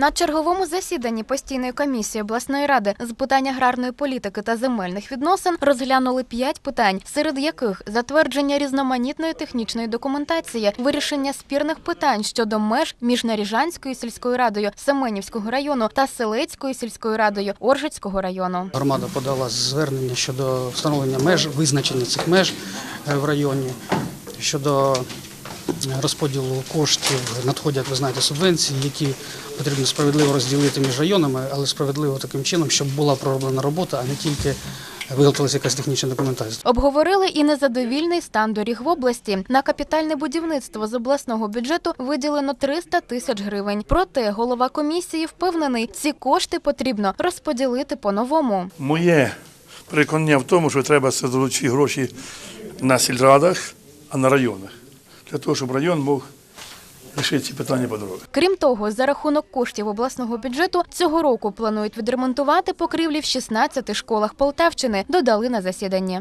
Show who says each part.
Speaker 1: На черговому засіданні постійної комісії обласної ради з питань аграрної політики та земельних відносин розглянули п'ять питань, серед яких затвердження різноманітної технічної документації, вирішення спірних питань щодо меж між Наріжанською сільською радою Семенівського району та Селецькою сільською радою Оржицького району.
Speaker 2: Громада подала звернення щодо встановлення меж, визначення цих меж е, в районі, щодо розподілу коштів надходять, ви знаєте, субвенції, які потрібно справедливо розділити між районами, але справедливо таким чином, щоб була пророблена робота, а не тільки виготовилася якась технічна документація.
Speaker 1: Обговорили і незадовільний стан доріг в області. На капітальне будівництво з обласного бюджету виділено 300 тисяч гривень. Проте голова комісії впевнений, ці кошти потрібно розподілити по-новому.
Speaker 3: Моє переконання в тому, що треба ці гроші на сільрадах, а на районах. Для того, щоб район мог рішити ці питання по дорогах.
Speaker 1: Крім того, за рахунок коштів обласного бюджету цього року планують відремонтувати покрівлі в 16 школах Полтавщини. Додали на засіданні.